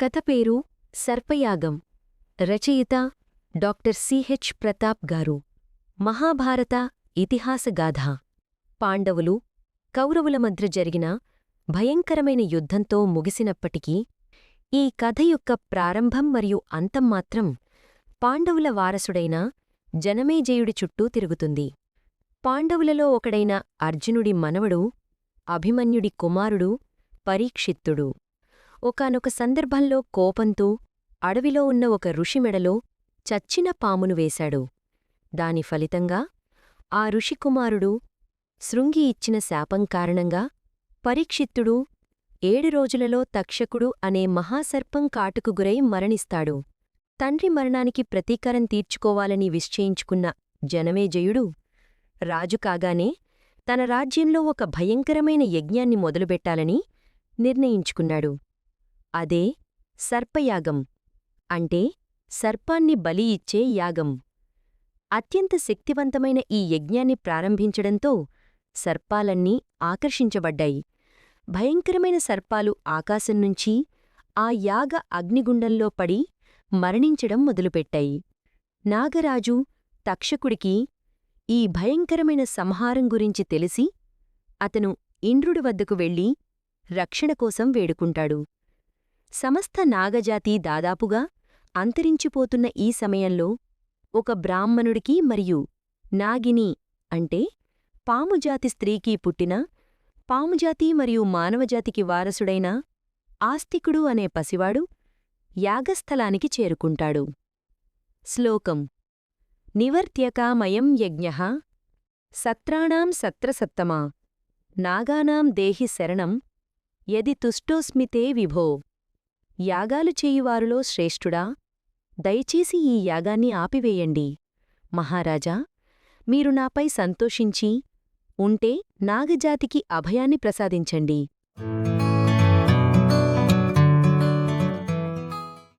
కథ పేరు సర్పయాగం. రచయిత డాక్టర్ సిహెచ్ ప్రతాప్ గారు. మహాభారత ఇతిహాసగాథ పాండవులు కౌరవుల మధ్య జరిగిన భయంకరమైన యుద్ధంతో ముగిసినప్పటికీ ఈ కథ యొక్క ప్రారంభం మరియు అంతం మాత్రం పాండవుల వారసుడైన జనమేజయుడి చుట్టూ తిరుగుతుంది. పాండవులలో ఒకడైన అర్జునుడి మనవడు అభిమన్యుడి కుమారుడు పరీక్షిత్తుడు. ఒకానొక సందర్భంలో కోపంతో అడవిలో ఉన్న ఒక ఋషి మెడలో చచ్చిన పామును వేశాడు. దాని ఫలితంగా ఆ ఋషికుమారుడు శృంగి ఇచ్చిన శాపం కారణంగా పరీక్షిత్తుడు ఏడు రోజులలో తక్షకుడు అనే మహాసర్పం కాటుకు గురై మరణిస్తాడు. తండ్రి మరణానికి ప్రతీకారం తీర్చుకోవాలని నిశ్చయించుకున్న జనమేజయుడు రాజు కాగానే తన రాజ్యంలో ఒక భయంకరమైన యజ్ఞాన్ని మొదలుపెట్టాలని నిర్ణయించుకున్నాడు. అదే సర్పయాగం అంటే సర్పాన్ని బలి ఇచ్చే యాగం. అత్యంత శక్తివంతమైన ఈ యజ్ఞాన్ని ప్రారంభించడంతో సర్పాలన్నీ ఆకర్షించబడ్డాయి. భయంకరమైన సర్పాలు ఆకాశం నుంచి ఆ యాగ అగ్నిగుండంలో పడి మరణించడం మొదలుపెట్టాయి. నాగరాజు తక్షకుడికి ఈ భయంకరమైన సంహారం గురించి తెలిసి అతను ఇంద్రుడి వద్దకు వెళ్ళి రక్షణ కోసం వేడుకుంటాడు. సమస్త నాగజాతి దాదాపుగా అంతరించిపోతున్న ఈ సమయంలో ఒక బ్రాహ్మణుడికి మరియు నాగిని అంటే పాముజాతి స్త్రీకి పుట్టిన పాముజాతి మరియు మానవజాతికి వారసుడైన ఆస్తికుడు అనే పసివాడు యాగస్థలానికి చేరుకుంటాడు. శ్లోకం. నివర్త్యకామయం యజ్ఞ సత్రాణాం సత్రసత్తమా. నాగానాం దేహి శరణం యది తుష్టోస్మితే విభో. యాగాలు చేయువారులో శ్రేష్ఠుడా దయచేసి ఈ యాగాన్ని ఆపివేయండి. మహారాజా మీరు నాపై సంతోషించి ఉంటే నాగజాతికి అభయాన్ని ప్రసాదించండి.